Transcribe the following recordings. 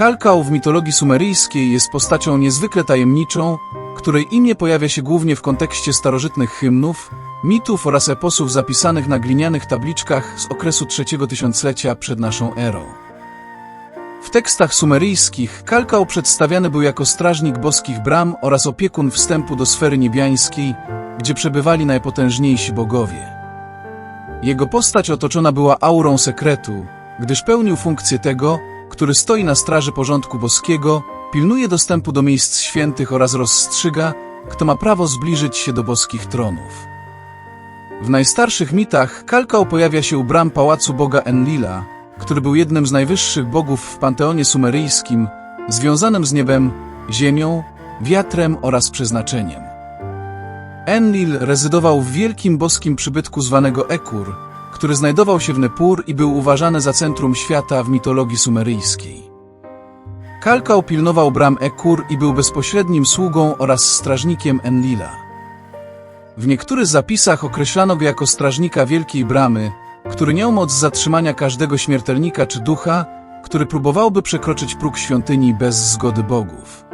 Kalkał w mitologii sumeryjskiej jest postacią niezwykle tajemniczą, której imię pojawia się głównie w kontekście starożytnych hymnów, mitów oraz eposów zapisanych na glinianych tabliczkach z okresu trzeciego tysiąclecia przed naszą erą. W tekstach sumeryjskich Kalkał przedstawiany był jako strażnik boskich bram oraz opiekun wstępu do sfery niebiańskiej, gdzie przebywali najpotężniejsi bogowie. Jego postać otoczona była aurą sekretu, gdyż pełnił funkcję tego, który stoi na straży porządku boskiego, pilnuje dostępu do miejsc świętych oraz rozstrzyga, kto ma prawo zbliżyć się do boskich tronów. W najstarszych mitach Kalkał pojawia się u bram pałacu boga Enlila, który był jednym z najwyższych bogów w panteonie sumeryjskim, związanym z niebem, ziemią, wiatrem oraz przeznaczeniem. Enlil rezydował w wielkim boskim przybytku zwanego Ekur, który znajdował się w Nepur i był uważany za centrum świata w mitologii sumeryjskiej. Kalkał pilnował bram Ekur i był bezpośrednim sługą oraz strażnikiem Enlila. W niektórych zapisach określano go jako strażnika Wielkiej Bramy, który miał moc zatrzymania każdego śmiertelnika czy ducha, który próbowałby przekroczyć próg świątyni bez zgody bogów.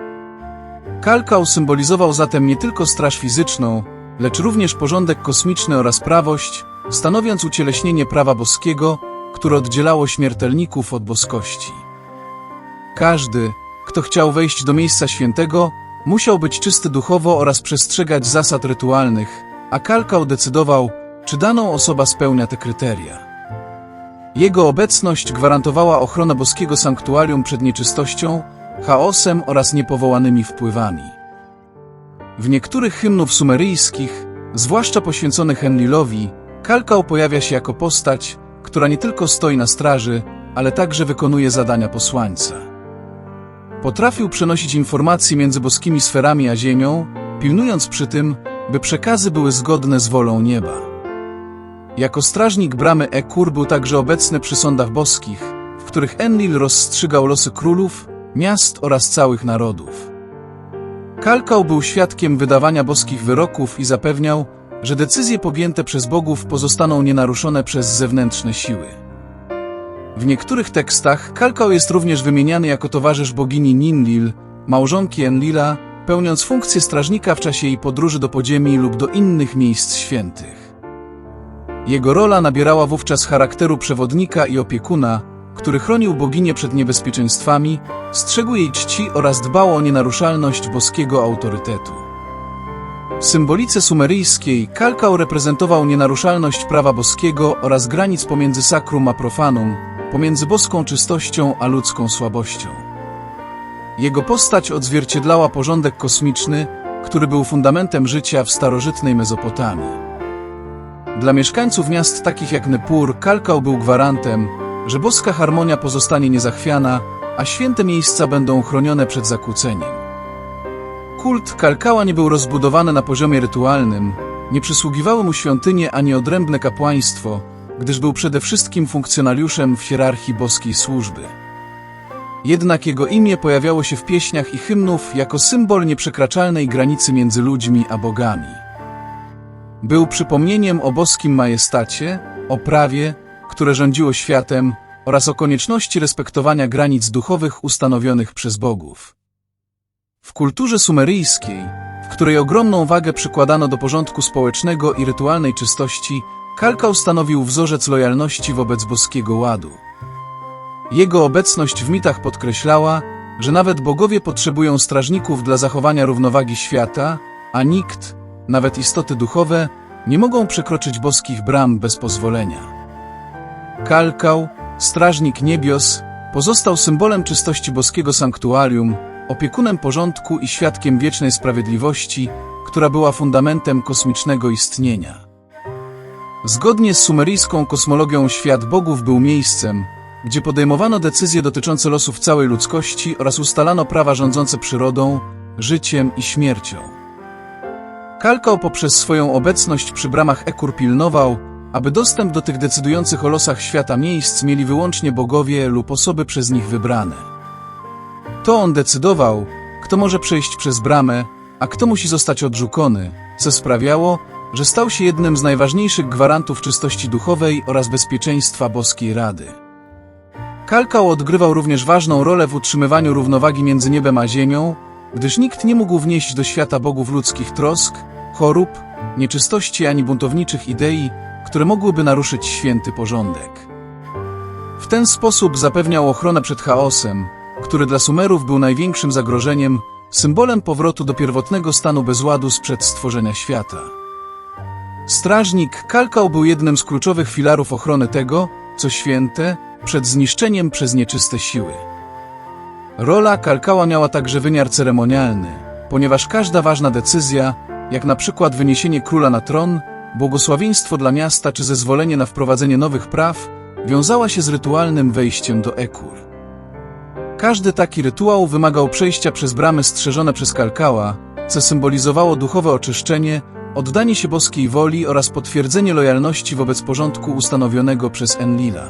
Kalkał symbolizował zatem nie tylko straż fizyczną, lecz również porządek kosmiczny oraz prawość, stanowiąc ucieleśnienie prawa boskiego, które oddzielało śmiertelników od boskości. Każdy, kto chciał wejść do miejsca świętego, musiał być czysty duchowo oraz przestrzegać zasad rytualnych, a Kalkał decydował, czy daną osoba spełnia te kryteria. Jego obecność gwarantowała ochronę boskiego sanktuarium przed nieczystością, chaosem oraz niepowołanymi wpływami. W niektórych hymnów sumeryjskich, zwłaszcza poświęconych Enlilowi, Kalkał pojawia się jako postać, która nie tylko stoi na straży, ale także wykonuje zadania posłańca. Potrafił przenosić informacje między boskimi sferami a ziemią, pilnując przy tym, by przekazy były zgodne z wolą nieba. Jako strażnik bramy Ekur był także obecny przy sądach boskich, w których Enlil rozstrzygał losy królów, miast oraz całych narodów. Kalkał był świadkiem wydawania boskich wyroków i zapewniał, że decyzje podjęte przez bogów pozostaną nienaruszone przez zewnętrzne siły. W niektórych tekstach Kalkał jest również wymieniany jako towarzysz bogini Ninlil, małżonki Enlila, pełniąc funkcję strażnika w czasie jej podróży do podziemi lub do innych miejsc świętych. Jego rola nabierała wówczas charakteru przewodnika i opiekuna, który chronił boginię przed niebezpieczeństwami, strzegł jej czci oraz dbał o nienaruszalność boskiego autorytetu. W symbolice sumeryjskiej Kalkał reprezentował nienaruszalność prawa boskiego oraz granic pomiędzy sakrum a profanum, pomiędzy boską czystością a ludzką słabością. Jego postać odzwierciedlała porządek kosmiczny, który był fundamentem życia w starożytnej Mezopotamii. Dla mieszkańców miast takich jak Nepur, Kalkał był gwarantem, że boska harmonia pozostanie niezachwiana, a święte miejsca będą chronione przed zakłóceniem. Kult Kalkała nie był rozbudowany na poziomie rytualnym, nie przysługiwały mu świątynie ani odrębne kapłaństwo, gdyż był przede wszystkim funkcjonariuszem w hierarchii boskiej służby. Jednak jego imię pojawiało się w pieśniach i hymnów jako symbol nieprzekraczalnej granicy między ludźmi a bogami. Był przypomnieniem o boskim majestacie, o prawie, które rządziło światem oraz o konieczności respektowania granic duchowych ustanowionych przez bogów. W kulturze sumeryjskiej, w której ogromną wagę przykładano do porządku społecznego i rytualnej czystości, Kalkał stanowił wzorzec lojalności wobec boskiego ładu. Jego obecność w mitach podkreślała, że nawet bogowie potrzebują strażników dla zachowania równowagi świata, a nikt, nawet istoty duchowe, nie mogą przekroczyć boskich bram bez pozwolenia. Kalkał, strażnik niebios, pozostał symbolem czystości boskiego sanktuarium, opiekunem porządku i świadkiem wiecznej sprawiedliwości, która była fundamentem kosmicznego istnienia. Zgodnie z sumeryjską kosmologią świat bogów był miejscem, gdzie podejmowano decyzje dotyczące losów całej ludzkości oraz ustalano prawa rządzące przyrodą, życiem i śmiercią. Kalkał poprzez swoją obecność przy bramach Ekur pilnował, aby dostęp do tych decydujących o losach świata miejsc mieli wyłącznie bogowie lub osoby przez nich wybrane. To on decydował, kto może przejść przez bramę, a kto musi zostać odrzucony, co sprawiało, że stał się jednym z najważniejszych gwarantów czystości duchowej oraz bezpieczeństwa boskiej rady. Kalkał odgrywał również ważną rolę w utrzymywaniu równowagi między niebem a ziemią, gdyż nikt nie mógł wnieść do świata bogów ludzkich trosk, chorób, nieczystości ani buntowniczych idei, które mogłyby naruszyć święty porządek. W ten sposób zapewniał ochronę przed chaosem, który dla Sumerów był największym zagrożeniem, symbolem powrotu do pierwotnego stanu bezładu sprzed stworzenia świata. Strażnik Kalkał był jednym z kluczowych filarów ochrony tego, co święte, przed zniszczeniem przez nieczyste siły. Rola Kalkała miała także wymiar ceremonialny, ponieważ każda ważna decyzja, jak na przykład wyniesienie króla na tron, błogosławieństwo dla miasta czy zezwolenie na wprowadzenie nowych praw, wiązała się z rytualnym wejściem do Ekur. Każdy taki rytuał wymagał przejścia przez bramy strzeżone przez Kalkała, co symbolizowało duchowe oczyszczenie, oddanie się boskiej woli oraz potwierdzenie lojalności wobec porządku ustanowionego przez Enlila.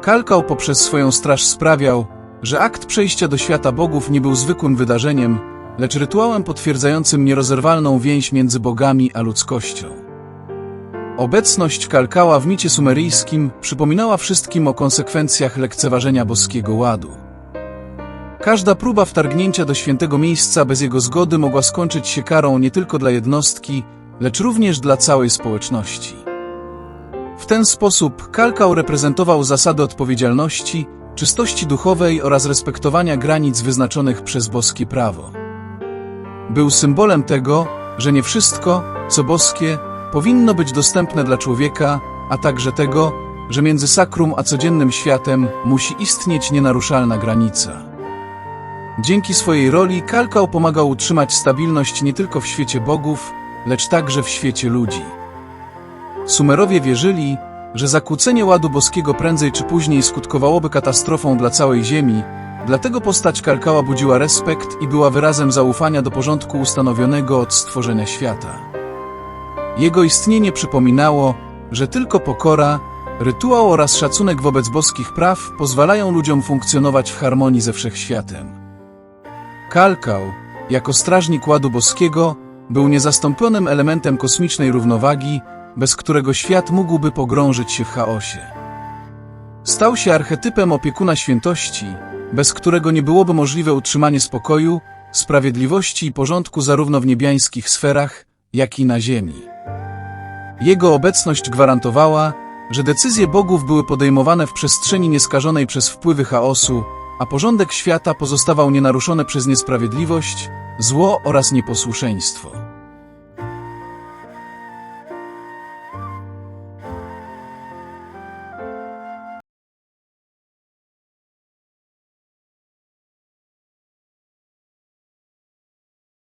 Kalkał poprzez swoją straż sprawiał, że akt przejścia do świata bogów nie był zwykłym wydarzeniem, lecz rytuałem potwierdzającym nierozerwalną więź między bogami a ludzkością. Obecność Kalkała w micie sumeryjskim przypominała wszystkim o konsekwencjach lekceważenia boskiego ładu. Każda próba wtargnięcia do świętego miejsca bez jego zgody mogła skończyć się karą nie tylko dla jednostki, lecz również dla całej społeczności. W ten sposób Kalkał reprezentował zasady odpowiedzialności, czystości duchowej oraz respektowania granic wyznaczonych przez boskie prawo. Był symbolem tego, że nie wszystko, co boskie, powinno być dostępne dla człowieka, a także tego, że między sakrum a codziennym światem musi istnieć nienaruszalna granica. Dzięki swojej roli Kalkał pomagał utrzymać stabilność nie tylko w świecie bogów, lecz także w świecie ludzi. Sumerowie wierzyli, że zakłócenie ładu boskiego prędzej czy później skutkowałoby katastrofą dla całej Ziemi, dlatego postać Kalkała budziła respekt i była wyrazem zaufania do porządku ustanowionego od stworzenia świata. Jego istnienie przypominało, że tylko pokora, rytuał oraz szacunek wobec boskich praw pozwalają ludziom funkcjonować w harmonii ze wszechświatem. Kalkał, jako strażnik ładu boskiego, był niezastąpionym elementem kosmicznej równowagi, bez którego świat mógłby pogrążyć się w chaosie. Stał się archetypem opiekuna świętości, bez którego nie byłoby możliwe utrzymanie spokoju, sprawiedliwości i porządku zarówno w niebiańskich sferach, jak i na ziemi. Jego obecność gwarantowała, że decyzje bogów były podejmowane w przestrzeni nieskażonej przez wpływy chaosu, a porządek świata pozostawał nienaruszony przez niesprawiedliwość, zło oraz nieposłuszeństwo.